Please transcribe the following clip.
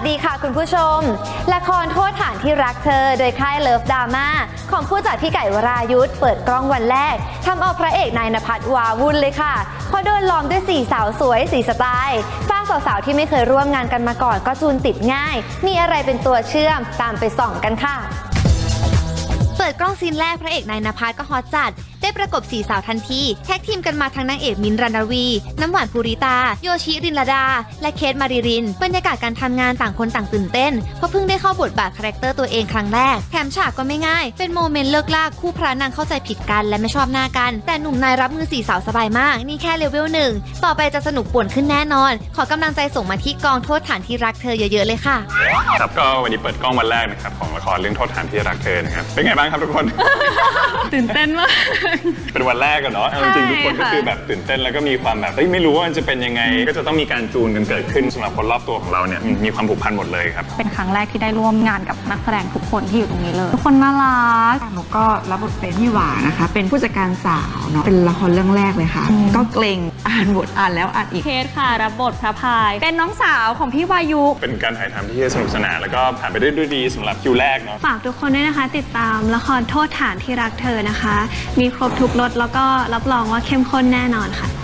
สดีค่ะคุณผู้ชม ละครโทษฐานที่รักเธอ โดยค่ายเลิฟดราม่าของผู้จัดพี่ไก่วรายุทธเปิดกล้องวันแรกทำเอาพระเอกนายนภัสวาวุ่นเลยค่ะเพราะโดนล้อมด้วยสี่สาวสวยสี่สไตล์ฝ้าสาวๆที่ไม่เคยร่วมงานกันมาก่อนก็จูนติดง่าย มีอะไรเป็นตัวเชื่อมตามไปส่องกันค่ะ เปิดกล้องซีนแรกพระเอกนายนภัสก็ฮอตจัด ได้ประกบสี่สาวทันที แท็กทีมกันมาทั้งนางเอกมินท์รันดาวี น้ำหวานภูริตา โยชิรินลดา และเคทมาริริน บรรยากาศการทำงานต่างคนต่างตื่นเต้น เพราะเพิ่งได้เข้าบทบาทคาแรคเตอร์ตัวเองครั้งแรก แถมฉากก็ไม่ง่าย เป็นโมเมนต์เลิกลากคู่พระนางเข้าใจผิดกันและไม่ชอบหน้ากัน แต่หนุ่มนายรับมือสี่สาวสบายมาก นี่แค่เลเวลหนึ่งต่อไปจะสนุกป่วนขึ้นแน่นอน ขอกำลังใจส่งมาที่กองโทษฐานที่รักเธอเยอะๆเลยค่ะ ครับก็วันนี้เปิดกล้องวันแรกนะครับของละครเรื่องโทษฐานที่รักเธอนะครับเป็นไงบ้างครับทุกคน ตื่นเต้นมากเป็นวันแรกกันเนาะเอาจริงๆทุกคนก็ใช่ค่ะคือแบบตื่นเต้นแล้วก็มีความแบบเฮ้ยไม่รู้ว่ามันจะเป็นยังไง ก็จะต้องมีการจูนกันเกิดขึ้นสำหรับคนรอบตัวของเราเนี่ยมีความผูกพันหมดเลยครับ เป็นครั้งแรกที่ได้ร่วมงานกับนักแสดงทุกคนที่อยู่ตรงนี้เลย ทุกคนน่ารักหนูก็รับบทเป็นพี่หวานะคะ เป็นผู้จัดการสาวเนาะเป็นละครเรื่องแรกเลยค่ะ ก็เกรงอ่านบทอ่านแล้วอ่านอีกเคสค่ะรับบทพระพาย เป็นน้องสาวของพี่วายุ เป็นการถ่ายทำที่สนุกสนานแล้วก็ผ่านไปได้ด้วยดีสำหรับคิวแรกเนาะฝากทุกคนด้วยนะคะ ติดตามละครโทษฐานที่รักเธอนะคะ มีครบทุกรสแล้วก็รับรองว่าเข้มข้นแน่นอนค่ะ